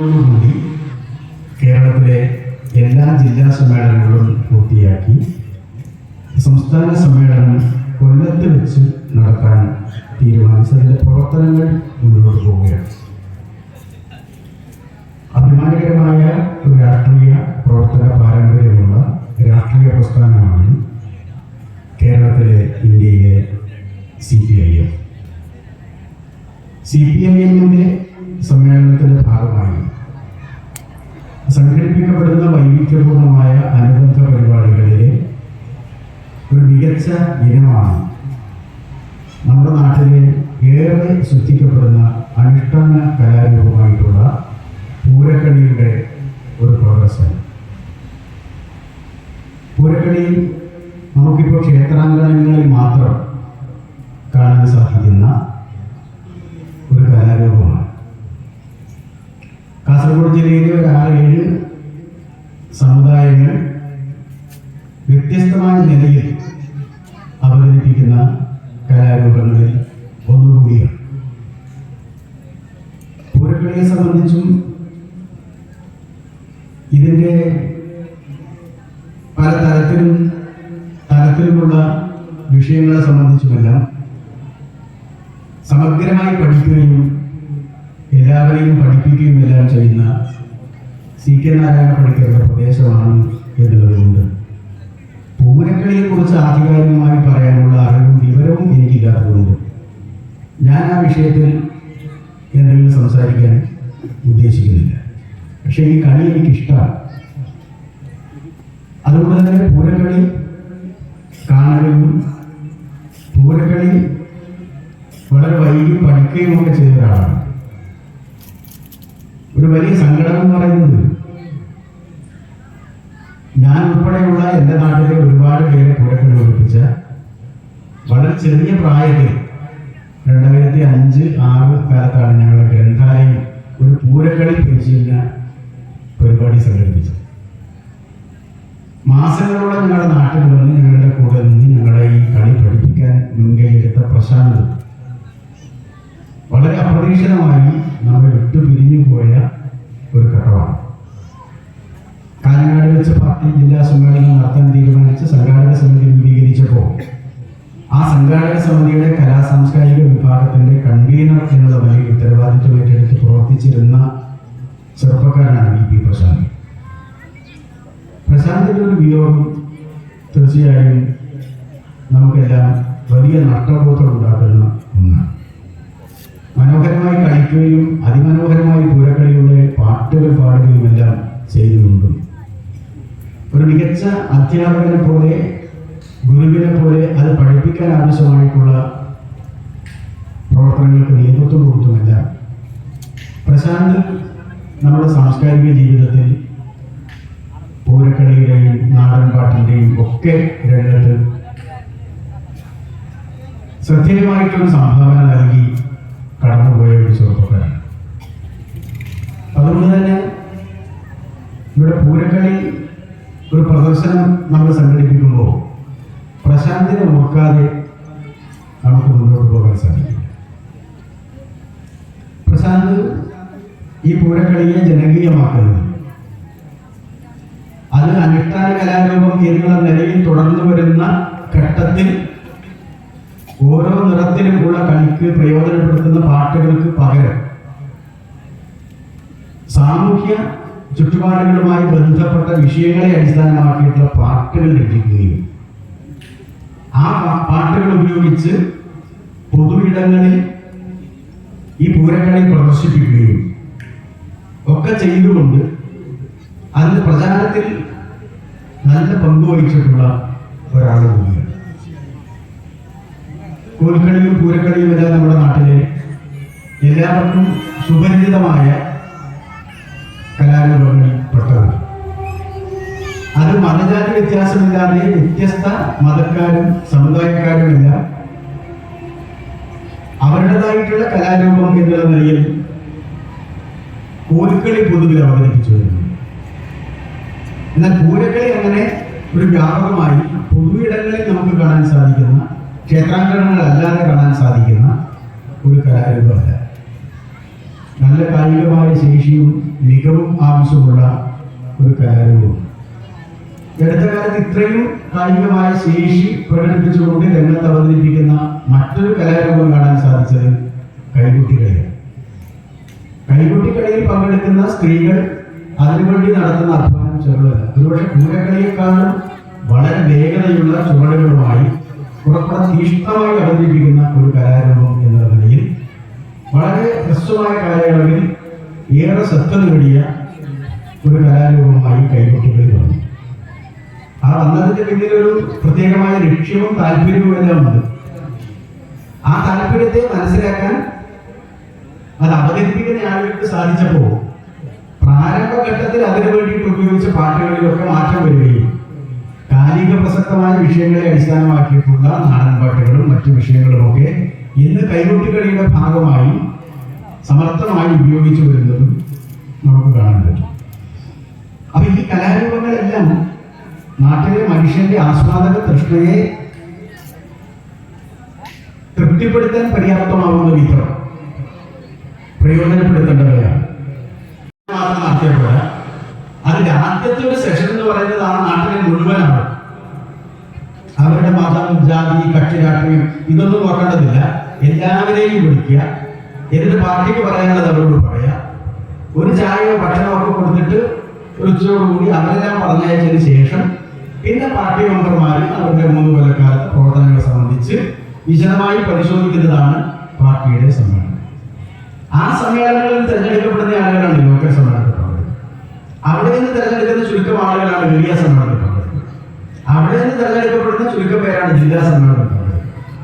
കൂടി കേരളത്തിലെ എല്ലാ ജില്ലാ സമ്മേളനങ്ങളും പൂർത്തിയാക്കി സംസ്ഥാന സമ്മേളനം കൊല്ലത്ത് വെച്ച് നടത്താൻ തീരുമാനിച്ചതിന്റെ പ്രവർത്തനങ്ങൾ മുന്നോട്ട് പോവുകയാണ്. അഭിമാനകരമായ ഒരു രാഷ്ട്രീയ പ്രവർത്തന പാരമ്പര്യമുള്ള രാഷ്ട്രീയ പ്രസ്ഥാനമാണ് കേരളത്തിലെ ഇന്ത്യയിലെ C P I M. C P I എമ്മിന്റെ സമ്മേളനത്തിന്റെ ഭാഗമായി. സംഘടിപ്പിക്കപ്പെടുന്ന വൈവിധ്യപൂർണമായ അനുബന്ധ പരിപാടികളിലെ ഒരു മികച്ച ഇനമാണ് നമ്മുടെ നാട്ടിലെ ഏറെ ശ്രദ്ധിക്കപ്പെടുന്ന അനുഷ്ഠാന കലാരൂപമായിട്ടുള്ള പൂരക്കളിയുടെ ഒരു പ്രദർശനം. പൂരക്കളി നമുക്കിപ്പോൾ ക്ഷേത്രാങ്കണങ്ങളിൽ മാത്രം കാണാൻ സാധിക്കുന്ന ജില്ലയിലെ ഒരു ആറ് ഏഴ് സമുദായങ്ങൾ വ്യത്യസ്തമായ നിലയിൽ അവതരിപ്പിക്കുന്ന കലാരൂപങ്ങളിൽ ഒന്നുകൂടിയാണ് പൂരക്കളിയെ സംബന്ധിച്ചും ഇതിന്റെ പല തരത്തിലും തരത്തിലുമുള്ള വിഷയങ്ങളെ സംബന്ധിച്ചുമെല്ലാം സമഗ്രമായി പഠിക്കുകയും എല്ലാവരെയും പഠിപ്പിക്കുകയും എല്ലാം ചെയ്യുന്ന സി കെ നാരായണ പണിക്കരുടെ പ്രദേശമാണ് എന്നുള്ളതുകൊണ്ട് പൂരക്കളിയെ കുറിച്ച് ആധികാരികമായി പറയാനുള്ള അറിവും വിവരവും എനിക്കില്ലാത്തതുകൊണ്ട് ഞാൻ ആ വിഷയത്തിൽ എന്തെങ്കിലും സംസാരിക്കാൻ ഉദ്ദേശിക്കുന്നില്ല. പക്ഷേ ഈ കളി എനിക്കിഷ്ടമാണ് അതുകൊണ്ട് തന്നെ പൂരക്കളി കാണുകയും പൂരക്കളി വളരെ വൈകി പഠിക്കുകയും ഒക്കെ ചെയ്ത ഒരാളാണ് ഒരു വലിയ സങ്കടം എന്ന് പറയുന്നത് ഞാൻ ഉൾപ്പെടെയുള്ള എന്റെ നാട്ടിലെ ഒരുപാട് പേരെ പൂരക്കളി പഠിപ്പിച്ച വളരെ ചെറിയ പ്രായത്തിൽ രണ്ടായിരത്തി അഞ്ച് ആറ് കാലത്താണ് ഞങ്ങളുടെ ഗ്രന്ഥാലയം ഒരു പൂരക്കളി പരിശീലന പരിപാടി സംഘടിപ്പിച്ചത്. മാസങ്ങളോളം ഞങ്ങളുടെ നാട്ടിൽ വന്ന് ഞങ്ങളുടെ കൂടെ നിന്ന് ഞങ്ങളെ ഈ കളി പഠിപ്പിക്കാൻ മുൻകൈയെടുത്ത പ്രശാന്തം വളരെ അപ്രതീക്ഷിതമായി നമ്മൾ വിട്ടുപിരിഞ്ഞു പോയ ഒരു ഘട്ടമാണ് കാഞ്ഞങ്ങാട് വെച്ച് പാർട്ടി ജില്ലാ സമ്മേളനം നടത്താൻ തീരുമാനിച്ച് സംഘാടക സമിതി രൂപീകരിച്ചപ്പോൾ ആ സംഘാടക സമിതിയുടെ കലാ സാംസ്കാരിക വിഭാഗത്തിന്റെ കൺവീനർ എന്നുള്ള നിലയിൽ ഉത്തരവാദിത്വം ഏറ്റെടുത്ത് പ്രവർത്തിച്ചിരുന്ന ചെറുപ്പക്കാരനാണ് വി പി പ്രശാന്ത്. പ്രശാന്തിന്റെ ഒരു വിയോഗം തീർച്ചയായും നമുക്കെല്ലാം വലിയ നഷ്ടബോധം ഉണ്ടാക്കുന്ന ഒന്നാണ്. മനോഹരമായി കളിക്കുകയും അതിമനോഹരമായി പൂരക്കളിയുടെ പാട്ടുകൾ പാടുകയും എല്ലാം ചെയ്തുകൊണ്ടും ഒരു മികച്ച അധ്യാപകനെ പോലെ ഗുരുവിനെ പോലെ അത് പഠിപ്പിക്കാൻ ആവശ്യമായിട്ടുള്ള പ്രവർത്തനങ്ങൾക്ക് നേതൃത്വം കൊടുത്തുമില്ല. പ്രശാന്ത് നമ്മുടെ സാംസ്കാരിക ജീവിതത്തിൽ പൂരക്കളിയുടെയും നാടൻ ഒക്കെ രംഗത്ത് ശ്രദ്ധേയമായിട്ടൊരു സംഭാവന നൽകി കടന്നുപോയ ഒരു ചെറുപ്പക്കാരാണ് അതുകൊണ്ട് തന്നെ ഇവിടെ പൂരക്കളി ഒരു പ്രദർശനം നമ്മൾ സംഘടിപ്പിക്കുമ്പോൾ പ്രശാന്തിനെ ഓർക്കാതെ നമുക്ക് മുന്നോട്ട് പോകാൻ സാധിക്കും പ്രശാന്ത് ഈ പൂരക്കളിയെ ജനകീയമാക്കുന്നത് അത് അനുഷ്ഠാന കലാരൂപം എന്നുള്ള നിലയിൽ തുടർന്നു വരുന്ന ഘട്ടത്തിൽ ഓരോ നിറത്തിലും ഉള്ള കളിക്ക് പ്രയോജനപ്പെടുത്തുന്ന പാട്ടുകൾക്ക് പകരം സാമൂഹ്യ ചുറ്റുപാടുകളുമായി ബന്ധപ്പെട്ട വിഷയങ്ങളെ അടിസ്ഥാനമാക്കിയിട്ടുള്ള പാട്ടുകൾ രചിക്കുകയും ആ പാട്ടുകൾ ഉപയോഗിച്ച് പൊതു ഇടങ്ങളിൽ ഈ പൂരക്കളി പ്രദർശിപ്പിക്കുകയും ഒക്കെ ചെയ്തുകൊണ്ട് അതിന് പ്രചാരത്തിൽ നല്ല പങ്കുവഹിച്ചിട്ടുള്ള ഒരാൾ കൂടിയാണ്. കോൽക്കളിയും പൂരക്കളിയും എല്ലാം നമ്മുടെ നാട്ടിലെ എല്ലാവർക്കും സുപരിചിതമായ കലാരൂപങ്ങളിൽ പെട്ടതാണ് അത് മതജാതി വ്യത്യാസമില്ലാതെ വ്യത്യസ്ത മതക്കാരും സമുദായക്കാരും എല്ലാം അവരുടേതായിട്ടുള്ള കലാരൂപം എന്നുള്ള നിലയിൽ കോൽക്കളി പൊതുവിൽ അവതരിപ്പിച്ചു വരുന്നു. എന്നാൽ പൂരക്കളി അങ്ങനെ ഒരു വ്യാപകമായി പൊതുവിടങ്ങളിൽ നമുക്ക് കാണാൻ സാധിക്കുന്ന ക്ഷേത്രാങ്കണങ്ങൾ അല്ലാതെ കാണാൻ സാധിക്കുന്ന ഒരു കലാരൂപമല്ല. നല്ല കായികമായ ശേഷിയും മികവും ആവശ്യമുള്ള ഒരു കാര്യവും അടുത്ത കാലത്ത് ഇത്രയും കായികമായ ശേഷി പ്രകടിപ്പിച്ചുകൊണ്ട് രംഗത്ത് അവതരിപ്പിക്കുന്ന മറ്റൊരു കലാരൂപം കാണാൻ സാധിച്ചത് കൈകുട്ടികളിയാണ് കൈകുട്ടിക്കളിയിൽ പങ്കെടുക്കുന്ന സ്ത്രീകൾ അതിനുവേണ്ടി നടത്തുന്ന അധ്വാനം ചെറുതല്ല ഒരുപക്ഷെ കൂരക്കളിയെക്കാളും വളരെ വേഗതയുള്ള ചുവടുകളുമായി കുറച്ചുകൂടെ തീഷ്ണമായി അവതരിപ്പിക്കുന്ന ഒരു കലാരൂപം എന്ന നിലയിൽ വളരെ ഹ്രസ്വമായ കാലയളവിൽ ഏറെ ശ്രദ്ധ നേടിയ ഒരു കലാരൂപമായി കൈകൊട്ടുകളിൽ വന്നു. ആ വന്നതിന്റെ പിന്നിൽ ഒരു പ്രത്യേകമായ ലക്ഷ്യവും താല്പര്യവും എല്ലാം ഉണ്ട്. ആ താല്പര്യത്തെ മനസ്സിലാക്കാൻ അത് അവതരിപ്പിക്കുന്ന ആളുകൾക്ക് സാധിച്ചപ്പോൾ പ്രാരംഭഘട്ടത്തിൽ അതിനു വേണ്ടിയിട്ട് ഉപയോഗിച്ച പാട്ടുകളിലൊക്കെ മാറ്റം വരികയും കാലിക പ്രസക്തമായ വിഷയങ്ങളെ അടിസ്ഥാനമാക്കിയിട്ടുള്ള നാടൻ പാട്ടുകളും മറ്റു വിഷയങ്ങളുമൊക്കെ ഇന്ന് കൈകൊട്ടിക്കളിയുടെ ഭാഗമായി സമർത്ഥമായി ഉപയോഗിച്ചു വരുന്നതും നമുക്ക് കാണാൻ പറ്റും. അപ്പൊ ഈ കലാരൂപങ്ങളെല്ലാം നാട്ടിലെ മനുഷ്യന്റെ ആസ്വാദക തൃഷ്ണയെ തൃപ്തിപ്പെടുത്താൻ പര്യാപ്തമാവുന്ന വിധം പ്രയോജനപ്പെടുത്തേണ്ടവയാണ്. അതിന്റെ ആദ്യത്തെ ഒരു സെഷൻ എന്ന് പറയുന്നത് ആ നാട്ടിലെ മുഴുവനാണ്. അവരുടെ മതം ജാതി കക്ഷി രാഷ്ട്രീയം ഇതൊന്നും നോക്കേണ്ടതില്ല എല്ലാവരെയും വിളിക്കുക. എന്നിട്ട് പാർട്ടിക്ക് പറയാനുള്ളത് അവരോട് പറയാം. ഒരു ചായയോ ഭക്ഷണമോ ഒക്കെ കൊടുത്തിട്ട് ഒരു ഉച്ചയോടുകൂടി അവരെല്ലാം പറഞ്ഞയച്ചതിന് ശേഷം പിന്നെ പാർട്ടി മെമ്പർമാർ അവരുടെ മൂന്ന് കൊല്ലക്കാലത്തെ പ്രവർത്തനങ്ങളെ സംബന്ധിച്ച് വിശദമായി പരിശോധിക്കുന്നതാണ് പാർട്ടിയുടെ സമ്മേളനം. ആ സമ്മേളനങ്ങളിൽ തിരഞ്ഞെടുക്കപ്പെടുന്ന ആളുകളാണ് ലോക്കൽ സമ്മേളനത്തിൽ അവിടെ നിന്ന് തിരഞ്ഞെടുക്കുന്ന ചുരുക്കം ആളുകളാണ് ഏരിയ സമ്മേളനത്തിൽ അവിടെ നിന്ന് തിരഞ്ഞെടുക്കപ്പെടുന്ന ചുരുക്കം പേരാണ് ജില്ലാ സമ്മേളനത്തിൽ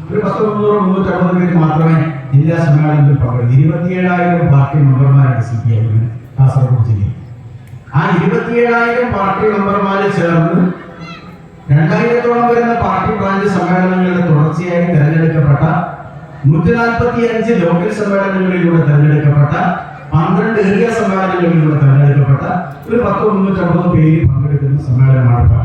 ഒരു പത്ത് മുന്നൂറ് മുന്നൂറ്റമ്പത് പേര് മാത്രമേ ജില്ലാ സമ്മേളനത്തിൽ പങ്കെടുത്തു ഇരുപത്തിയേഴായിരം പാർട്ടി മെമ്പർമാരാണ് സി പി ഐ കാസർഗോഡ് ജില്ലയിൽ. ആ ഇരുപത്തിയേഴായിരം പാർട്ടി മെമ്പർമാരെ ചേർന്ന് രണ്ടായിരത്തോളം വരുന്ന പാർട്ടി ബ്രാഞ്ച് സമ്മേളനങ്ങളുടെ തുടർച്ചയായി തെരഞ്ഞെടുക്കപ്പെട്ട നൂറ്റി നാൽപ്പത്തി അഞ്ച് ലോക്കൽ സമ്മേളനങ്ങളിലൂടെ തെരഞ്ഞെടുക്കപ്പെട്ട പന്ത്രണ്ട് ഏരിയ സമ്മേളനങ്ങളിലൂടെ തെരഞ്ഞെടുക്കപ്പെട്ട ഒരു പത്ത് മുന്നൂറ്റമ്പത് പേര് പങ്കെടുക്കുന്ന സമ്മേളനമാണ്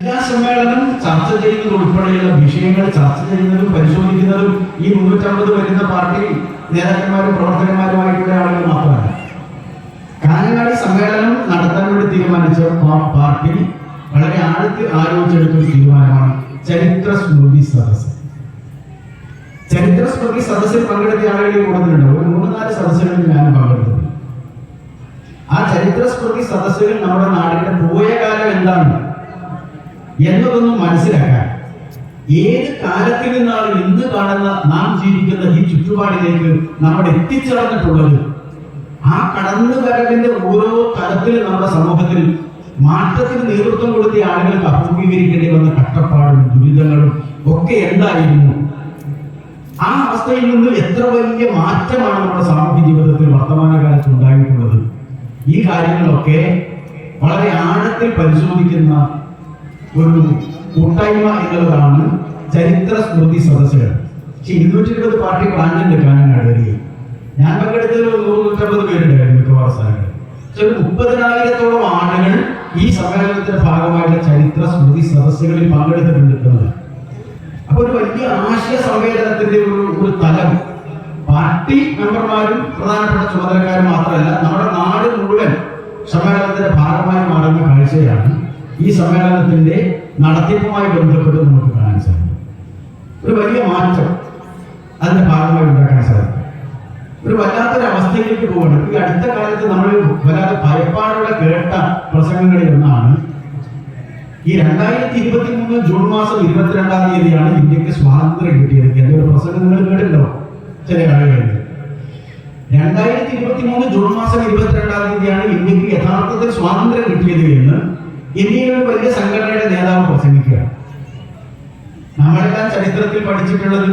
സമ്മേളനം ചർച്ച ചെയ്യുന്നത് ഉൾപ്പെടെയുള്ള വിഷയങ്ങൾ ചർച്ച ചെയ്യുന്നതും പരിശോധിക്കുന്നതും ഈ മുന്നൂറ്റമ്പത് വരുന്ന പാർട്ടി നേതാക്കന്മാരും പ്രവർത്തകന്മാരുമായിട്ടുള്ള ആളുകൾ മാത്രമല്ല. കാനങ്ങാടി സമ്മേളനം നടത്താൻ വേണ്ടി തീരുമാനിച്ച പാർട്ടി വളരെ ആഴത്തിൽ ആലോചിച്ചെടുത്ത ഒരു തീരുമാനമാണ് ചരിത്ര സ്മൃതി സദസ് ചരിത്ര സ്മൃതി സദസ്സിൽ പങ്കെടുത്ത ആളുകളിൽ കൂടുതലുണ്ട് ഒരു മൂന്ന് നാല് സദസ്സുകളിൽ ഞാൻ പങ്കെടുത്തു ആ ചരിത്ര സ്മൃതി സദസ്സുകൾ നമ്മുടെ നാടിന്റെ പോയ കാലം എന്താണ്? എന്നതൊന്നും മനസ്സിലാക്കാൻ. ഏത് കാലത്തിൽ നിന്നാണ് ഇന്ന് കാണുന്ന നാം ജീവിക്കുന്ന ഈ ചുറ്റുപാടിലേക്ക് നമ്മൾ എത്തിച്ചേർന്നിട്ടുള്ളത്? ആ കടന്നു വരവിന്റെ ഓരോ തലത്തിൽ നമ്മുടെ സമൂഹത്തിൽ മാറ്റത്തിന് നേതൃത്വം കൊടുത്ത ആളുകൾക്ക് അഭിമുഖീകരിക്കേണ്ടി വന്ന കഷ്ടപ്പാടും ദുരിതങ്ങളും ഒക്കെ എന്തായിരുന്നു? ആ അവസ്ഥയിൽ നിന്ന് എത്ര വലിയ മാറ്റമാണ് നമ്മുടെ സാമൂഹ്യ ജീവിതത്തിൽ വർത്തമാനകാലത്ത് ഉണ്ടായിട്ടുള്ളത്? ഈ കാര്യങ്ങളൊക്കെ വളരെ ആഴത്തിൽ പരിശോധിക്കുന്ന ഒരു കൂട്ടായ്മ എന്നുള്ളതാണ് ചരിത്ര സ്മൃതി സദസ്സുകൾ. പക്ഷെ ഇരുന്നൂറ്റി ഇരുപത് പാർട്ടി ബ്രാഞ്ചുണ്ട് കാഞ്ഞങ്ങാട് ഏരിയയിൽ ഞാൻ പങ്കെടുത്തത് ഒരു നൂറ് നൂറ്റമ്പത് പേരുണ്ടായിരുന്നു മിക്കവാറും സ്ഥലങ്ങളിൽ പക്ഷെ ഒരു മുപ്പതിനായിരത്തോളം ആളുകൾ ഈ സമ്മേളനത്തിന്റെ ഭാഗമായിട്ട് ചരിത്ര സ്മൃതി സദസ്സുകളിൽ പങ്കെടുത്തിട്ടുണ്ട് അപ്പൊ ഒരു വലിയ ആശയ സംവേദനത്തിന്റെ ഒരു ഒരു തലം പാർട്ടി മെമ്പർമാരും പ്രധാനപ്പെട്ട ചുമതലക്കാരും മാത്രമല്ല നമ്മുടെ നാട് മുഴുവൻ സമ്മേളനത്തിന്റെ ഭാഗമായി മാറുന്ന കാഴ്ചയാണ് ഈ സമ്മേളനത്തിന്റെ നടത്തിപ്പുമായി ബന്ധപ്പെട്ട് നമുക്ക് കാണാൻ സാധിക്കും. ഒരു വലിയ മാറ്റം അതിന്റെ ഭാഗമായി ഉണ്ടാക്കാൻ സാധിക്കും. ഒരു വല്ലാത്തൊരു അവസ്ഥയിലേക്ക് പോകണം ഈ അടുത്ത കാലത്ത് നമ്മൾ വല്ലാത്ത ഭയപ്പാടോടെ കേട്ട പ്രസംഗങ്ങളിൽ ഒന്നാണ് ഈ രണ്ടായിരത്തി ഇരുപത്തി മൂന്ന് ജൂൺ മാസം ഇരുപത്തിരണ്ടാം തീയതിയാണ് ഇന്ത്യയ്ക്ക് സ്വാതന്ത്ര്യം കിട്ടിയത്. എന്റെ ഒരു പ്രസംഗം നിങ്ങൾ കേട്ടിട്ടുണ്ടോ? ചില ആളുകളിൽ രണ്ടായിരത്തി ഇരുപത്തി മൂന്ന് ജൂൺ മാസം ഇരുപത്തിരണ്ടാം തീയതിയാണ് ഇന്ത്യയ്ക്ക് യഥാർത്ഥത്തിൽ സ്വാതന്ത്ര്യം കിട്ടിയത് എന്ന് ഇന്ത്യയിലെ ഒരു വലിയ സംഘടനയുടെ നേതാവ് പ്രസംഗിക്കുക. നമ്മളെല്ലാം ചരിത്രത്തിൽ പഠിച്ചിട്ടുള്ളത്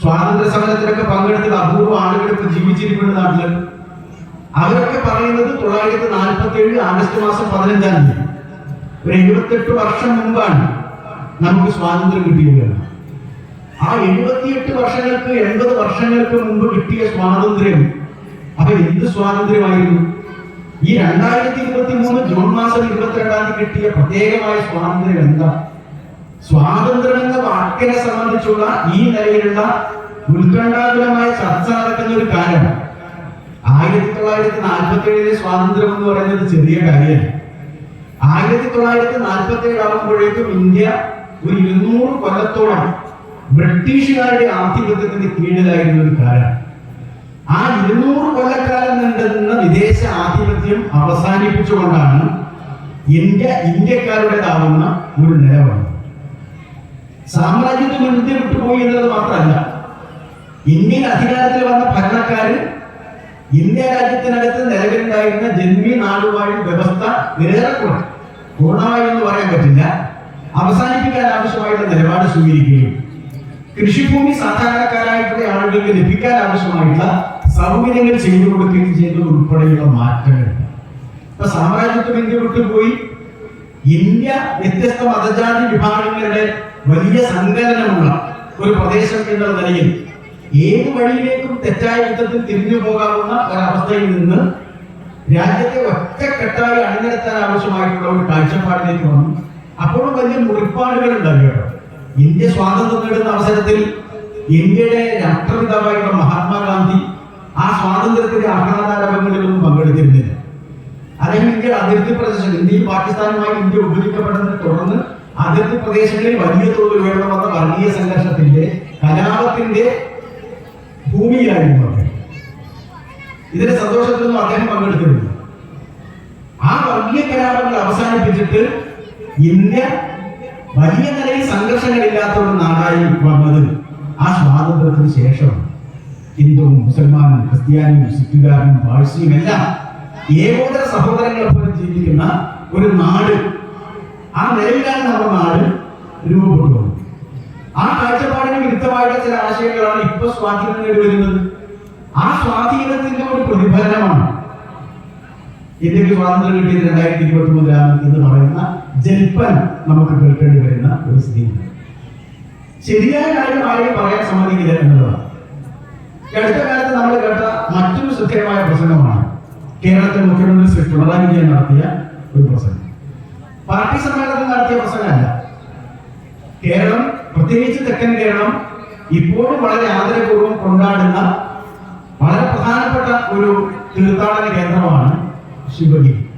സ്വാതന്ത്ര്യ സമരത്തിലൊക്കെ പങ്കെടുത്ത അപൂർവ ആളുകൾ ഇപ്പൊ ജീവിച്ചിരിക്കുന്ന നാട്ടിൽ. അവരൊക്കെ പറയുന്നത് തൊള്ളായിരത്തി നാൽപ്പത്തി ഏഴ് ആഗസ്റ്റ് മാസം പതിനഞ്ചാം തീയതി. ഒരു എഴുപത്തെട്ട് വർഷം മുമ്പാണ് നമുക്ക് സ്വാതന്ത്ര്യം കിട്ടിയത്. ആ എഴുപത്തിയെട്ട് വർഷങ്ങൾക്ക് എൺപത് വർഷങ്ങൾക്ക് മുമ്പ് കിട്ടിയ സ്വാതന്ത്ര്യം. അപ്പൊ എന്ത് സ്വാതന്ത്ര്യമായിരുന്നു? ഈ രണ്ടായിരത്തി ഇരുപത്തി മൂന്ന് ജൂൺ മാസം ഇരുപത്തിരണ്ടാം തീയതി കിട്ടിയ പ്രത്യേകമായ സ്വാതന്ത്ര്യം എന്താ? സ്വാതന്ത്ര്യം എന്ന വാക്കിനെ സംബന്ധിച്ചുള്ള ഈ നിലയിലുള്ള ഉത്കണ്ഠാകുലമായ ചർച്ച നടക്കുന്ന ഒരു കാലം ആയിരത്തി തൊള്ളായിരത്തി നാൽപ്പത്തി ഏഴിലെ സ്വാതന്ത്ര്യം എന്ന് പറയുന്നത് ചെറിയ കാര്യമാണ്. ആയിരത്തി തൊള്ളായിരത്തി നാൽപ്പത്തി ഏഴ് ആകുമ്പോഴേക്കും ഇന്ത്യ ഒരു ഇരുന്നൂറ് കൊല്ലത്തോളം ബ്രിട്ടീഷുകാരുടെ ആധിപത്യത്തിന്റെ കീഴിലായിരുന്ന ഒരു കാലം ആ ഇരുന്നൂറ് കൊല്ലക്കാലം നീണ്ടുന്ന വിദേശ ആധിപത്യം അവസാനിപ്പിച്ചുകൊണ്ടാണ് ഇന്ത്യ ഇന്ത്യക്കാരുടേതാവുന്ന ഒരു നിലപാട്. സാമ്രാജ്യത്വം ഇന്ത്യ വിട്ടുപോയി എന്നത് മാത്രമല്ല ഇന്ത്യൻ അധികാരത്തിൽ വന്ന ഭരണക്കാര് ഇന്ത്യ രാജ്യത്തിനകത്ത് നിലവിലുണ്ടായിരുന്ന ജന്മി നാടുവാഴി വ്യവസ്ഥ ഏറെക്കുറെ പൂർണമായി എന്ന് പറയാൻ പറ്റില്ല. അവസാനിപ്പിക്കാൻ ആവശ്യമായിട്ടുള്ള നിലപാട് സ്വീകരിക്കുകയും കൃഷിഭൂമി സാധാരണക്കാരായിട്ടുള്ള ആളുകൾക്ക് ലഭിക്കാൻ ആവശ്യമായിട്ടുള്ള സൗകര്യങ്ങൾ ചെയ്തു കൊടുക്കുകയും ചെയ്തത് ഉൾപ്പെടെയുള്ള മാറ്റങ്ങൾ. ഇപ്പൊ സാമ്രാജ്യത്വം ഇന്ത്യ വിട്ടുപോയി. ഇന്ത്യ വ്യത്യസ്ത മതജാതി വിഭാഗങ്ങളുടെ വലിയ സങ്കലനമുള്ള ഒരു പ്രദേശം എന്നുള്ള നിലയിൽ ഏത് വഴിയിലേക്കും തെറ്റായ യുദ്ധത്തിൽ തിരിഞ്ഞു പോകാവുന്ന ഒരവസ്ഥയിൽ നിന്ന് രാജ്യത്തെ ഒറ്റക്കെട്ടായി അണിനിരത്താൻ ആവശ്യമായിട്ടുള്ള ഒരു കാഴ്ചപ്പാടിലേക്ക് വന്നു. അപ്പോഴും വലിയ മുറിപ്പാടുകൾ ഉണ്ടായി ഇന്ത്യ സ്വാതന്ത്ര്യം നേടുന്ന അവസരത്തിൽ ഇന്ത്യയുടെ രാഷ്ട്രപിതാവായിട്ടുള്ള മഹാത്മാഗാന്ധി ആ സ്വാതന്ത്ര്യത്തിന്റെ ആഹ്ലാദാരവങ്ങളിലൊന്നും പങ്കെടുത്തിരുന്നില്ല. അദ്ദേഹം ഇന്ത്യയുടെ അതിർത്തി പ്രദേശം ഇന്ത്യയും പാകിസ്ഥാനുമായി ഇന്ത്യ ഉപയോഗിക്കപ്പെടുന്നതിനെ തുടർന്ന് അതിർത്തി പ്രദേശങ്ങളിൽ വലിയ തോതിൽ ഉയർന്നു വന്ന വർഗീയ സംഘർഷത്തിന്റെ കലാപത്തിന്റെ ഭൂമിയിലായിരുന്നു അദ്ദേഹം ഇതിന്റെ സന്തോഷത്തിലൊന്നും അദ്ദേഹം പങ്കെടുത്തിരുന്നില്ല. ആ വർഗീയ കലാപങ്ങൾ അവസാനിപ്പിച്ചിട്ട് ഇന്ത്യ വലിയ നിലയിൽ സംഘർഷങ്ങളില്ലാത്ത ഒരു നാടായി വന്നത് ആ സ്വാതന്ത്ര്യത്തിന് ശേഷമാണ്. ഹിന്ദുവും മുസൽമാനും ക്രിസ്ത്യാനിയും സിഖുകാരനും പാഴ്സിയും എല്ലാം ഏകോദര സഹോദരങ്ങളെ പോലെ ജീവിക്കുന്ന ഒരു നാട്. ആ നിലയിലാണ് നമ്മുടെ നാട് രൂപപ്പെട്ടു ആ കാഴ്ചപ്പാടിന് വിരുദ്ധമായിട്ട് ചില ആശയങ്ങളാണ് ഇപ്പൊ സ്വാധീനം നേടിവരുന്നത്. ആ സ്വാധീനത്തിന്റെ ഒരു പ്രതിഫലനമാണ് ഇന്ത്യയ്ക്ക് സ്വാതന്ത്ര്യം കിട്ടിയത് രണ്ടായിരത്തി ഇരുപത്തി മൂന്നിലാണ് എന്ന് പറയുന്ന ജൽപ്പൻ നമുക്ക് കേൾക്കേണ്ടി വരുന്ന ഒരു സ്ഥിതിയുണ്ട് ശരിയായ കാര്യം ആരെയും പറയാൻ സമ്മതിക്കില്ല എന്നുള്ളതാണ്. അടുത്ത കാലത്ത് നമ്മൾ കേട്ട മറ്റൊരു ശ്രദ്ധേയമായ പ്രസംഗമാണ്. കേരളത്തിലെ മുഖ്യമന്ത്രി ശ്രീ പിണറായി വിജയൻ നടത്തിയ ഒരു പ്രസംഗം. പാർട്ടി സമ്മേളനത്തിൽ നടത്തിയ പ്രസംഗമല്ല. കേരളം പ്രത്യേകിച്ച് തെക്കൻ കേരളം ഇപ്പോഴും വളരെ ആദരപൂർവം കൊണ്ടാടുന്ന വളരെ പ്രധാനപ്പെട്ട ഒരു തീർത്ഥാടന കേന്ദ്രമാണ് ശിവഗിരി.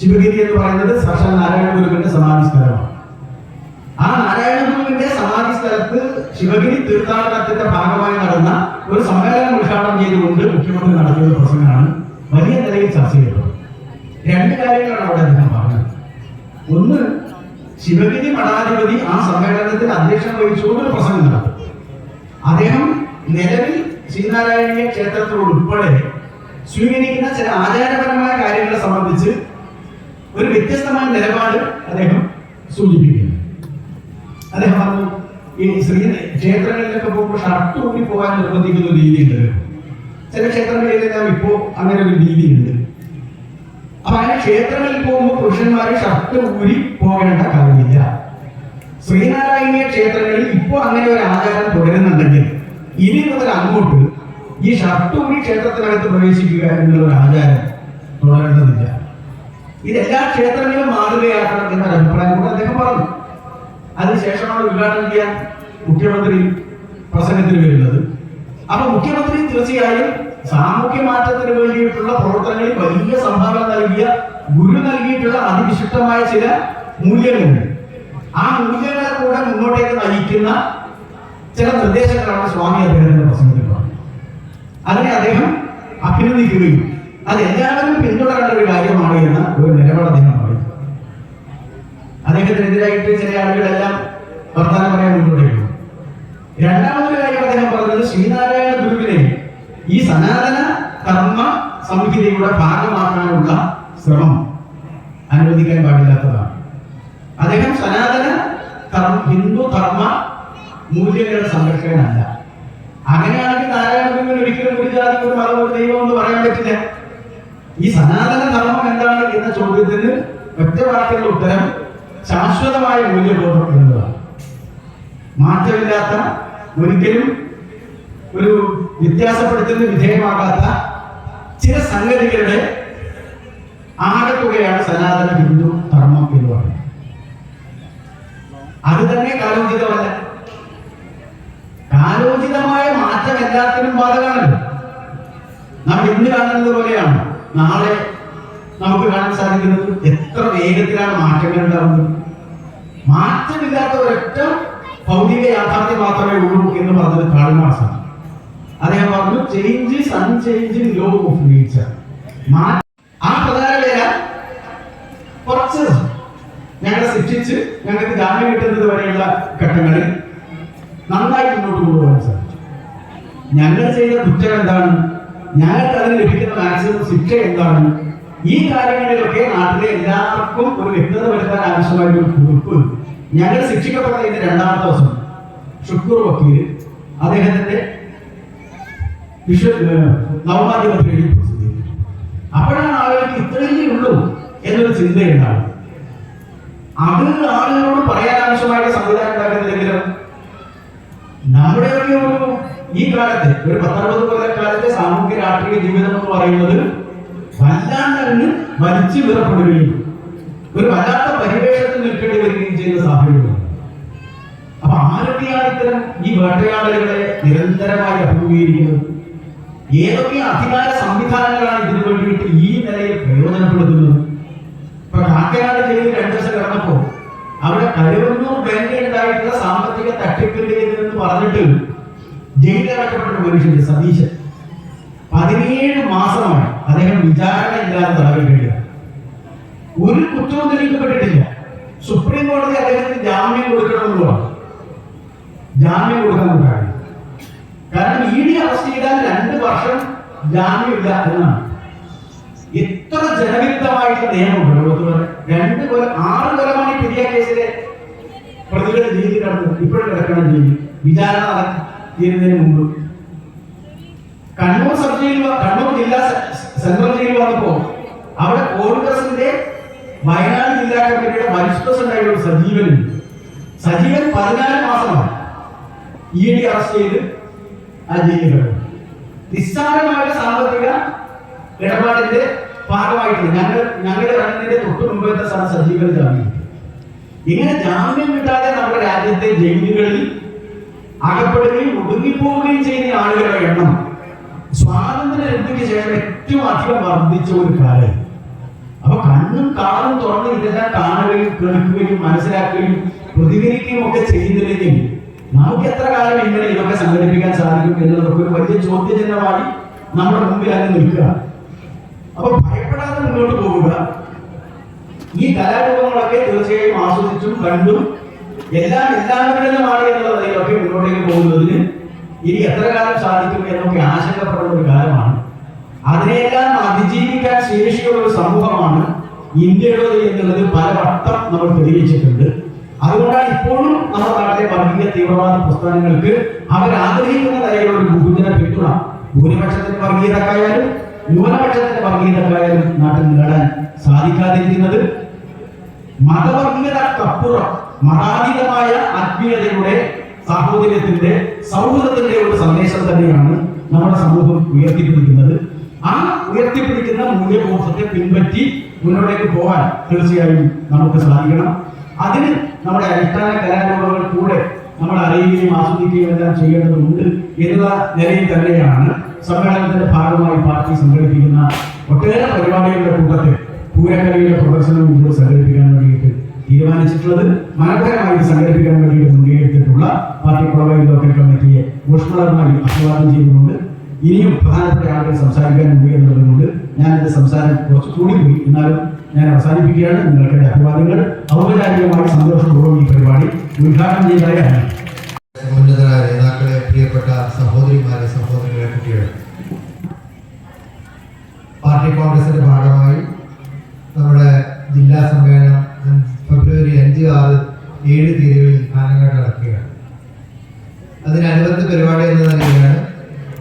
ശിവഗിരി എന്ന് പറയുന്നത് സാക്ഷാൽ നാരായണ ഗുരുവിന്റെ സമാധി സ്ഥലമാണ്. ആ നാരായണ ഗുരുവിന്റെ സമാധി സ്ഥലത്ത് ശിവഗിരി തീർത്ഥാടനത്തിന്റെ ഭാഗമായി നടന്ന ഒരു സമ്മേളനം ഉദ്ഘാടനം ചെയ്തുകൊണ്ട് മുഖ്യമന്ത്രി നടത്തിയ ഒരു പ്രസംഗമാണ്. വലിയ നിലയിൽ ചർച്ച ചെയ്തത് രണ്ട് കാര്യങ്ങളാണ് അവിടെ അദ്ദേഹം പറഞ്ഞത്. ഒന്ന് ശിവഗിരി മഠാധിപതി ആ സമ്മേളനത്തിൽ അധ്യക്ഷം വഹിച്ചുകൊണ്ട് ഒരു പ്രസംഗം നടത്തി. അദ്ദേഹം നിലവിൽ ശ്രീനാരായണീയ ക്ഷേത്രത്തോട് ഉൾപ്പെടെ സ്വീകരിക്കുന്ന ചില ആചാരപരമായ കാര്യങ്ങളെ സംബന്ധിച്ച് ഒരു വ്യത്യസ്തമായ നിലപാട് അദ്ദേഹം സൂചിപ്പിക്കുന്നു. അദ്ദേഹം പറഞ്ഞു ഈ ശ്രീ ക്ഷേത്രങ്ങളിലൊക്കെ പോകുമ്പോൾ ഷർട്ട് ഊരി പോകാൻ നിർബന്ധിക്കുന്ന ഒരു രീതിയുണ്ട്. ചില ക്ഷേത്രങ്ങളിലെല്ലാം ഇപ്പോ അങ്ങനെ ഒരു രീതിയുണ്ട്. അപ്പൊ അങ്ങനെ ക്ഷേത്രങ്ങളിൽ പോകുമ്പോൾ പുരുഷന്മാര് ഷർട്ട് ഊരി പോകേണ്ട കാര്യമില്ല ശ്രീനാരായണീയ ക്ഷേത്രങ്ങളിൽ ഇപ്പോൾ അങ്ങനെ ഒരു ആചാരം തുടരുന്നുണ്ടെങ്കിൽ ഇനി മുതൽ അങ്ങോട്ട് ഈ ഷർട്ട് ഊരി ക്ഷേത്രത്തിനകത്ത് പ്രവേശിക്കുക എന്നുള്ള ഒരു ആചാരം തുടരേണ്ടതില്ല. ഇതെല്ലാ എല്ലാ ക്ഷേത്രങ്ങളിലും മാതൃകയാക്കണം എന്നൊരു അഭിപ്രായം കൂടെ അദ്ദേഹം പറഞ്ഞു. അതിനുശേഷമാണ് ഉദ്ഘാടനം ചെയ്യാൻ മുഖ്യമന്ത്രി പ്രസംഗത്തിൽ വരുന്നത്. അപ്പൊ മുഖ്യമന്ത്രി തീർച്ചയായും സാമൂഹ്യ മാറ്റത്തിന് വേണ്ടിയിട്ടുള്ള പ്രവർത്തനങ്ങളിൽ വലിയ സംഭാവന നൽകിയ ഗുരു നൽകിയിട്ടുള്ള അതിവിശിഷ്ടമായ ചില മൂല്യങ്ങളുണ്ട്. ആ മൂല്യങ്ങളെ കൂടെ മുന്നോട്ടേക്ക് നയിക്കുന്ന ചില നിർദ്ദേശങ്ങളാണ് സ്വാമി അദ്ദേഹത്തിന്റെ പ്രസംഗത്തിൽ പറഞ്ഞത്. അതിനെ അദ്ദേഹം അഭിനന്ദിക്കുകയും അത് എല്ലാവരും പിന്തുടരേണ്ട ഒരു കാര്യമാണ് എന്ന ഒരു നിലപാട് അദ്ദേഹം അദ്ദേഹത്തിനെതിരായിട്ട് ചില ആളുകളെല്ലാം വർത്തമാനം പറയാൻ മുന്നോട്ട് വരുന്നു രണ്ടാമത്തെ കാര്യം അദ്ദേഹം പറഞ്ഞത് ശ്രീനാരായണ ഗുരുവിനെ ഈ സനാതന കർമ്മ സംഹിതയുടെ ഭാഗമാക്കാനുള്ള ശ്രമം അനുവദിക്കാൻ പാടില്ലാത്തതാണ്. അദ്ദേഹം സനാതന ഹിന്ദു കർമ്മ മൂല്യങ്ങളുടെ സംരക്ഷകനല്ല. അങ്ങനെയാണെങ്കിൽ നാരായണ ഗുരുവിന് ഒരിക്കലും ഒരു ജാതി ഒരു മതം ഒരു ദൈവം എന്ന് പറയാൻ പറ്റില്ല. ഈ സനാതന ധർമ്മം എന്താണ് എന്ന ചോദ്യത്തിന് ഒറ്റ ഉത്തരം ശാശ്വതമായ മൂല്യബോധം എന്നതാണ് മാറ്റമില്ലാത്ത ഒരിക്കലും ഒരു വ്യത്യാസപ്പെടുത്തുന്ന വിധേയമാകാത്ത ചില സംഗതികളുടെ ആകെത്തുകയാണ് സനാതന ഹിന്ദു ധർമ്മം എന്ന് പറയുന്നത്. അത് തന്നെ കാലോചിതമല്ല. കാലോചിതമായ മാറ്റം എല്ലാത്തിനും ബാധകമാണല്ലോ. നാം ഇന്ന് കാണുന്നത് പോലെയാണ്? നാളെ നമുക്ക് കാണാൻ സാധിക്കുന്നത് എത്ര വേഗത്തിലാണ് മാറ്റങ്ങൾ ഉണ്ടാവുന്നത്. മാറ്റമില്ലാത്ത ഒരൊറ്റ ഭൗതിക യാഥാർത്ഥ്യം മാത്രമേ ഉള്ളൂ എന്ന് പറഞ്ഞത് കാളിമാസാണ് അദ്ദേഹം പറഞ്ഞു changes unchange law of nature ആ പ്രധാന വേല കുറച്ച് ഞങ്ങളെ ശിക്ഷിച്ച് ഞങ്ങൾക്ക് ജാമ്യം കിട്ടുന്നത് വരെയുള്ള ഘട്ടങ്ങളിൽ നന്നായി മുന്നോട്ട് കൊണ്ടുപോകാൻ സാധിച്ചു. ഞങ്ങൾ ചെയ്ത കുറ്റം എന്താണ്? ഞങ്ങൾക്ക് അതിന് ലഭിക്കുന്ന മാക്സിമം ശിക്ഷ എന്താണ്? ഈ കാര്യങ്ങളിലൊക്കെ നാട്ടിലെ എല്ലാവർക്കും ഒരു വ്യക്തത വരുത്താൻ ആവശ്യമായ ഒരു കുറിപ്പ് ഞങ്ങൾ ശിക്ഷിക്കപ്പെടുന്ന രണ്ടാമത്തെ ദിവസം. ഷുക്കൂർ വക്കീൽ അദ്ദേഹത്തിന്റെ നവമാധ്യമത്തിൽ എഴുതി അപ്പോഴാണ് ആളുകൾക്ക് ഇത്രയേ ഉള്ളൂ എന്നൊരു ചിന്തയുണ്ടാവും അത് ആളുകളോട് പറയാൻ ആവശ്യമായ സംവിധാനം ഉണ്ടാക്കുന്നില്ലെങ്കിലും നമ്മുടെയൊക്കെ ഒരു ഈ കാലത്ത് ഒരു പത്തൊമ്പത് കൊല്ലക്കാലത്തെ സാമൂഹ്യ രാഷ്ട്രീയ ജീവിതം എന്ന് പറയുന്നത് വല്ലാണ്ട് അങ്ങ് വലിച്ചു വീറപ്പെടുകയും ഒരു വല്ലാത്ത പരിവേഷത്തിൽ നിൽക്കേണ്ടി വരികയും ചെയ്യുന്ന സാഹചര്യമാണ് അപ്പൊ ആരൊക്കെയാണ് ഇത്തരം ഈ വേട്ടയാടലുകളെ നിരന്തരമായി അഭിമുഖീകരിക്കുന്നത്? ഏതൊക്കെ അധികാര സംവിധാനങ്ങളാണ് ഇതിനു വേണ്ടിയിട്ട് ഈ നിലയിൽ പ്രയോജനപ്പെടുത്തുന്നത്? ഇപ്പൊ കാക്കനാട് ജയിലിൽ രണ്ടു ദിവസം കിടന്നപ്പോ അവിടെ കരുവന്നൂർ ബാങ്കിൽ ഉണ്ടായിട്ടുള്ള സാമ്പത്തിക തട്ടിപ്പിന്റെ എന്ന് പറഞ്ഞിട്ട് ജയിലിലടക്കപ്പെട്ട മനുഷ്യൻ സതീശൻ. പതിനേഴ് മാസമായി അദ്ദേഹം വിചാരണ ഇല്ലാതെ കഴിയുക ഒരു കുറ്റവും തെളിയിക്കപ്പെട്ടിട്ടില്ല. സുപ്രീം കോടതി അദ്ദേഹത്തിന് ജാമ്യം കൊടുക്കണമെന്നുള്ളതാണ്. ജാമ്യം കൊടുക്കാനുണ്ടായി കാരണം ഇ ഡി അറസ്റ്റ് ചെയ്താൽ രണ്ട് വർഷം ജാമ്യമില്ല എന്നാണ്. എത്ര ജനവിരുദ്ധമായിട്ടുള്ള നിയമമുണ്ട്. ലോകത്ത് രണ്ട് കൊല ആറ് കൊലമാണ് ഈ പുതിയ കേസിലെ പ്രതികൾ ജയിലിൽ കിടന്നത് ഇപ്പോഴും കിടക്കണം ജയിലിൽ വിചാരണ നടത്തിയിരുന്നതിന് മുമ്പ്. കണ്ണൂർ സബ് ജയിലിൽ കണ്ണൂർ ജില്ലാ സെൻട്രൽ ജയിൽ വന്നപ്പോ അവിടെ കോൺഗ്രസിന്റെ വയനാട് ജില്ലാ കമ്മിറ്റിയുടെ വൈസ് പ്രസിഡന്റായ ഒരു സജീവൻ സജീവൻ പതിനാല് മാസമാണ് ഇ ഡി അറസ്റ്റ് ചെയ്ത് ആ ജയിലിൽ നിസ്സാരമായ സാമ്പത്തിക ഇടപാടിന്റെ ഭാഗമായിട്ട് ഞങ്ങൾ ഞങ്ങളുടെ റണ്ണിന്റെ തൊട്ട് മുമ്പത്തെ സ്ഥലം സജീവൻ ജാമ്യം. ഇങ്ങനെ ജാമ്യം കിട്ടാതെ നമ്മുടെ രാജ്യത്തെ ജയിലുകളിൽ അകപ്പെടുകയും ഒടുങ്ങിപ്പോവുകയും ചെയ്യുന്ന ആളുകളുടെ എണ്ണം സ്വാതന്ത്ര്യ ലബ്ധിക്ക് ശേഷം ഏറ്റവും അധികം വർദ്ധിച്ച ഒരു കാലം അപ്പൊ കണ്ണും കാതും തുറന്ന് ഇതെല്ലാം കാണുകയും കേൾക്കുകയും മനസ്സിലാക്കുകയും പ്രതികരിക്കുകയും ഒക്കെ ചെയ്യുന്നില്ലെങ്കിൽ നമുക്ക് എത്ര കാലം ഇങ്ങനെ ഇതൊക്കെ സംഘടിപ്പിക്കാൻ സാധിക്കും എന്നുള്ളതൊക്കെ ഒരു വലിയ ചോദ്യചിഹ്നമായി നമ്മുടെ മുമ്പിൽ അങ്ങ് നിൽക്കുക. അപ്പൊ ഭയപ്പെടാതെ മുന്നോട്ട് പോവുക. ഈ കലാരൂപങ്ങളൊക്കെ തീർച്ചയായും ആസ്വദിച്ചും കണ്ടും എല്ലാം എല്ലാവരുടേതുമാണ് എന്നുള്ളതിലൊക്കെ മുന്നോട്ടേക്ക് പോകുന്നതിന് ഇനി എത്ര കാലം സാധിക്കും എന്നൊക്കെ ആശങ്കപ്പെടുന്ന ഒരു കാലമാണ്. അതിനെല്ലാം അതിജീവിക്കാൻ ശേഷിയുള്ള ഒരു സമൂഹമാണ് ഇന്ത്യയുടേത് എന്നുള്ളത് പലവട്ടം നമ്മൾ തെളിയിച്ചിട്ടുണ്ട് അതുകൊണ്ടാണ് ഇപ്പോഴും നമ്മുടെ നാട്ടിലെ വർഗീയ തീവ്രവാദ പ്രസ്ഥാനങ്ങൾക്ക് അവർ ആഗ്രഹിക്കുന്ന തരത്തിലുള്ള ഒരു ബഹുജന പിന്തുണ. ഭൂരിപക്ഷത്തിന്റെ വർഗീയതക്കായാലും ന്യൂനപക്ഷത്തിന്റെ വർഗീയതക്കായാലും നാട്ടിൽ നേടാൻ സാധിക്കാതിരിക്കുന്നത് മതവർഗീയതക്കപ്പുറം മതാതീതമായ ആത്മീയതയുടെ സാഹോദര്യത്തിന്റെ സൗഹൃദത്തിന്റെ ഒരു സന്ദേശം തന്നെയാണ് നമ്മുടെ സമൂഹം ഉയർത്തിപ്പിടിക്കുന്നത്. ആ ഉയർത്തിപ്പിടിക്കുന്ന മൂല്യബോധത്തെ പിൻപറ്റി മുന്നോട്ടേക്ക് പോകാൻ തീർച്ചയായും നമുക്ക് സാധിക്കണം. അതിന് നമ്മുടെ അടിസ്ഥാന കലാരൂപങ്ങൾ കൂടെ നമ്മൾ അറിയുകയും ആസ്വദിക്കുകയും എല്ലാം ചെയ്യേണ്ടതുണ്ട് എന്നുള്ള നിലയിൽ തന്നെയാണ് സമ്മേളനത്തിന്റെ ഭാഗമായി പാർട്ടി സംഘടിപ്പിക്കുന്ന ഒട്ടേറെ പരിപാടികളുടെ കൂട്ടത്തിൽ പൂരക്കലയിലെ പ്രദർശനം ഇവിടെ സംഘടിപ്പിക്കാൻ വേണ്ടിയിട്ട് തീരുമാനിച്ചിട്ടുള്ളത് മനോഹരമായി സംഘടിപ്പിക്കാൻ വേണ്ടിയിട്ട് മുൻകൈയെടുത്തിട്ടുള്ള പാർട്ടി കുളവൈ ലോക്കൽ കമ്മിറ്റിയെ ഊഷ്മളമായി അഭിവാദ്യം ചെയ്തുകൊണ്ട് ഇനിയും പ്രധാനപ്പെട്ട ആളുകൾ സംസാരിക്കാൻ ഉണ്ട് എന്നുള്ളതുകൊണ്ട് ഞാൻ എന്റെ സംസാരം കുറച്ച് പോയി. എന്നാലും ഞാൻ അവസാനിപ്പിക്കുകയാണ്. നിങ്ങൾക്ക് എന്റെ അഭിവാദ്യങ്ങൾ ഔപചാരികമായി സന്തോഷപൂർവം ഈ പരിപാടി ഉദ്ഘാടനം നേതാക്കളെ പ്രിയപ്പെട്ട സഹോദരിമാരെ പാർട്ടി കോൺഗ്രസിന്റെ ഭാഗമായി നമ്മുടെ ജില്ലാ സമ്മേളനം ഫെബ്രുവരി അഞ്ച് ആറ് ഏഴ് തീയതികളിൽ കാഞ്ഞങ്ങാട് നടക്കുകയാണ് അതിനനുബന്ധ പരിപാടി എന്ന നിലയിലാണ്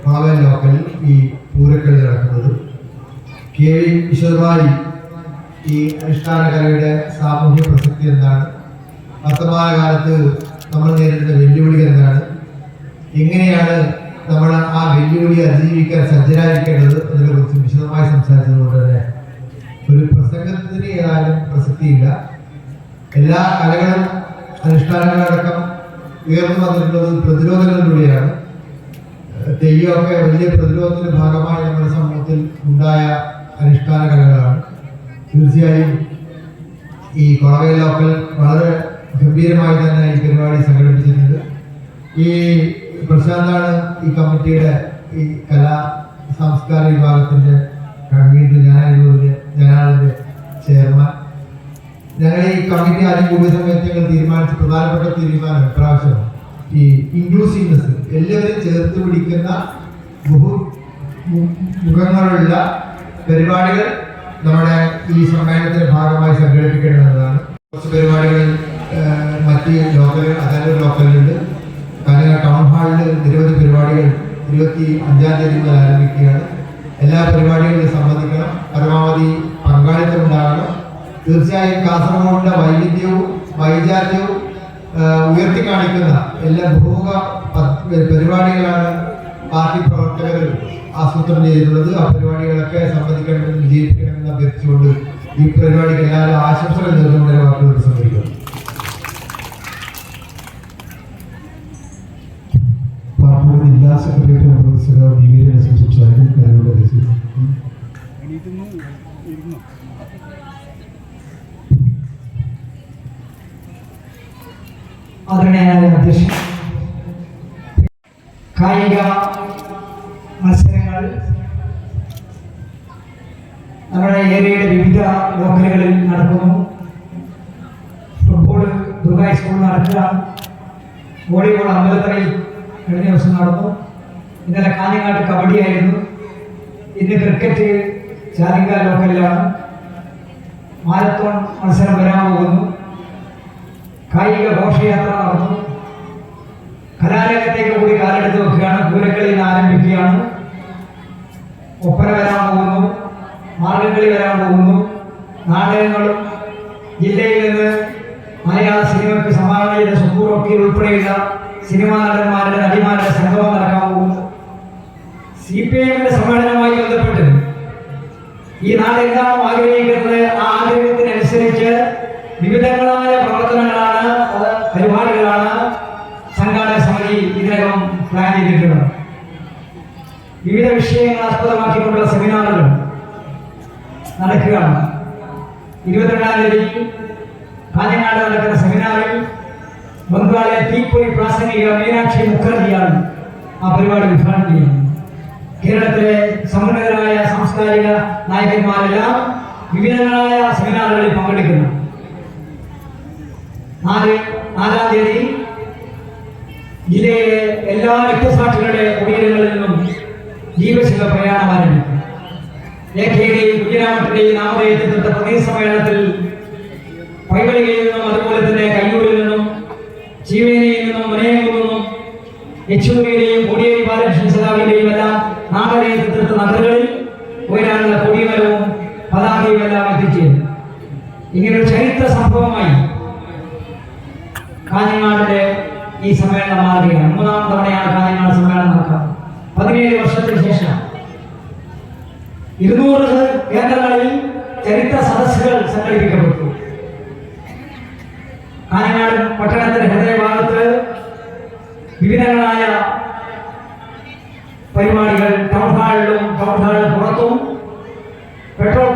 മാവൻ ലോക്കലിൽ ഈ പൂരക്കളി നടക്കുന്നത് കെ വി വിശദമായി ഈ അനുഷ്ഠാന കലയുടെ സാമൂഹ്യ പ്രസക്തി എന്താണ് വർത്തമാന കാലത്ത് നമ്മൾ നേരിടുന്ന വെല്ലുവിളികൾ എന്താണ് എങ്ങനെയാണ് നമ്മൾ ആ വെല്ലുവിളി അതിജീവിക്കാൻ സജ്ജരായിരിക്കേണ്ടത് എന്നതിനെക്കുറിച്ച് വിശദമായി സംസാരിച്ചതുകൊണ്ട് തന്നെ ഒരു പ്രസംഗത്തിന് ഏതായാലും പ്രസക്തിയില്ല. എല്ലാ കലകളും അനുഷ്ഠാനങ്ങളടക്കം ഉയർന്നു വന്നിട്ടുള്ളത് പ്രതിരോധങ്ങളിലൂടെയാണ്. തെയ്യമൊക്കെ വലിയ പ്രതിരോധത്തിന്റെ ഭാഗമായി നമ്മുടെ സമൂഹത്തിൽ ഉണ്ടായ അനുഷ്ഠാന കലകളാണ്. തീർച്ചയായും ഈ കൊളവേ ലോക്കൽ വളരെ ഗംഭീരമായി തന്നെ ഈ പരിപാടി സംഘടിപ്പിച്ചിട്ടുണ്ട്. ഈ പ്രശാന്താണ് ഈ കമ്മിറ്റിയുടെ ഈ കലാ സാംസ്കാരിക വിഭാഗത്തിന്റെ കൺവീനർ ഞാനായിരുന്നു ഞാനാണ് ചെയർമാൻ. ഞങ്ങൾ ഈ കമ്മിറ്റി ആദ്യം കൂടിയ സമയത്ത് ഞങ്ങൾ തീരുമാനിച്ച. പ്രധാനപ്പെട്ട തീരുമാനം പ്രാവശ്യം ഈ ഇൻക്ലൂസീവ്നെസ് എല്ലാവരും ചേർത്ത് പിടിക്കുന്ന ബഹു മുഖങ്ങളുള്ള പരിപാടികൾ നമ്മുടെ ഈ സമ്മേളനത്തിന്റെ ഭാഗമായി സംഘടിപ്പിക്കേണ്ടതാണ് കുറച്ച് പരിപാടികൾ മറ്റ് ലോക്കൽ അതായത് ലോക്കലുണ്ട് കാരണം ടൗൺ ഹാളിൽ നിരവധി പരിപാടികൾ ഇരുപത്തി അഞ്ചാം തീയതി മുതൽ ആരംഭിക്കുകയാണ്. എല്ലാ പരിപാടികളിലും സംബന്ധിക്കണം. പരമാവധി പങ്കാളിത്തം ഉണ്ടാകണം. തീർച്ചയായും കാസർഗോഡിന്റെ വൈവിധ്യവും വൈചാര്യവും ഉയർത്തി കാണിക്കുന്ന എല്ലാ ഭൂമുഖ പരിപാടികളാണ് പാർട്ടി പ്രവർത്തകർ ആസൂത്രണം ചെയ്തിട്ടുള്ളത്. ആ പരിപാടികളൊക്കെ സംബന്ധിക്കണമെന്ന് വിജയിപ്പിക്കണമെന്ന് അഭ്യർത്ഥിച്ചുകൊണ്ട് ഈ പരിപാടിക്ക് എല്ലാവരും ആശംസകൾ നേർന്നുകൊണ്ട് വാക്കുകൾ സംബന്ധിക്കുന്നു പാർട്ടിയുടെ ജില്ലാ സെക്രട്ടറി പ്രൊഫസർ വി വി രസം സംസാരിക്കും കാര്യങ്ങളുടെ ആദരണീയനായ അധ്യക്ഷൻ. കായിക മത്സരങ്ങൾ നമ്മുടെ ഏരിയയുടെ വിവിധ ലോക്കലുകളിൽ നടക്കുന്നു. ഫുട്ബോൾ ദുബായ് സ്കൂൾ നടക്കുക. വോളിബോൾ അമ്പലത്തറയിൽ കഴിഞ്ഞ ദിവസം നടന്നു. ഇന്നലെ കാഞ്ഞങ്ങാട്ട് കബഡിയായിരുന്നു ഇന്ന് ക്രിക്കറ്റ് ചാലിക ലോക്കലിലാണ്. മാരത്തോൺ മത്സരം വരാൻ പോകുന്നു. കായിക ഘോഷയാത്ര നടന്നു. കലാരംഗത്തേക്ക് കൂടി കാലെടുത്ത് വെക്കുകയാണ് പൂരക്കളി നിന്ന് ആരംഭിക്കുകയാണ്. ഒപ്പന വരാൻ പോകുന്നു. മാർഗംകളി വരാൻ പോകുന്നു. നാടകങ്ങളും ജില്ലയിൽ നിന്ന് മലയാള സിനിമയ്ക്ക് സംഭാവന ചെയ്ത സുക്കൂർ ഉൾപ്പെടെയുള്ള സിനിമാ നടന്മാരുടെ നടിമാരുടെ സംഗമം നടക്കാൻ പോകുന്നു. സി പി എമ്മിന്റെ സമ്മേളനവുമായി ബന്ധപ്പെട്ട് ഈ നാട് ആഗ്രഹിക്കുന്നത് ആ ആഗ്രഹത്തിനനുസരിച്ച് വിവിധങ്ങളായ പ്രവർത്തനങ്ങളാണ് അത് പരിപാടികളാണ് സംഘാടക സമിതി ഇതിനകം പ്ലാൻ ചെയ്തിട്ടുള്ളത് വിവിധ വിഷയങ്ങൾ ആസ്പദമാക്കിക്കൊണ്ടുള്ള സെമിനാറുകൾ നടക്കുകയാണ്. ഇരുപത്തിരണ്ടാം തീയതി കാഞ്ഞങ്ങാട് നടക്കുന്ന സെമിനാറിൽ ബംഗാളിലെ തീപ്പൊരി പ്രാസംഗിക മീനാക്ഷി മുഖർജിയാണ് ആ പരിപാടി ഉദ്ഘാടനം ചെയ്യുന്നത്. കേരളത്തിലെ സമ്പന്നരായ സാംസ്കാരിക നായകന്മാരെല്ലാം വിവിധങ്ങളായ സെമിനാറുകളിൽ പങ്കെടുക്കുന്നു. നാല് നാലാം തീയതി ജില്ലയിലെ എല്ലാ രക്തസാക്ഷികളുടെ കുടീരങ്ങളിൽ നിന്നും ജീവശില പ്രയാണം ആരംഭിക്കും എ കെയുടെയും കുഞ്ഞിരാമത്തിന്റെയും നാമധേയത്തിലുള്ള പ്രതി സമ്മേളനത്തിൽ പൈവളികയിൽ നിന്നും അതുപോലെ തന്നെ കയ്യൂരിൽ നിന്നും ചീവേനിയിൽ നിന്നും മനയങ്ങളിൽ നിന്നും യെച്ചൂരിയുടെയും കോടിയേരി ബാലകൃഷ്ണൻ സഖാവിന്റെയും എല്ലാം നാമധേയത്തിലുള്ള നഗരങ്ങളിൽ ഉയരാനുള്ള കൊടിമരവും പതാകയും എല്ലാം എത്തിച്ചേരും ഇങ്ങനെ ഒരു ചരിത്ര സംഭവമായി കാഞ്ഞങ്ങാടിന്റെ ഈ സമ്മേളനം മാറുകയാണ് മൂന്നാം തവണയാണ് കാഞ്ഞങ്ങാട് സമ്മേളനം നടക്കുന്നത്. പതിനേഴ് വർഷത്തിന് ശേഷം. ഇരുന്നൂറ് കേന്ദ്രങ്ങളിൽ ചരിത്ര സദസ്സുകൾ സംഘടിപ്പിക്കപ്പെട്ടു. കാഞ്ഞങ്ങാട് പട്ടണത്തിന്റെ ഹൃദയഭാഗത്ത് വിവിധങ്ങളായ പരിപാടികൾ ടൗൺ ഹാളിലും ടൗൺ ഹാളിന് പുറത്തും പെട്രോൾ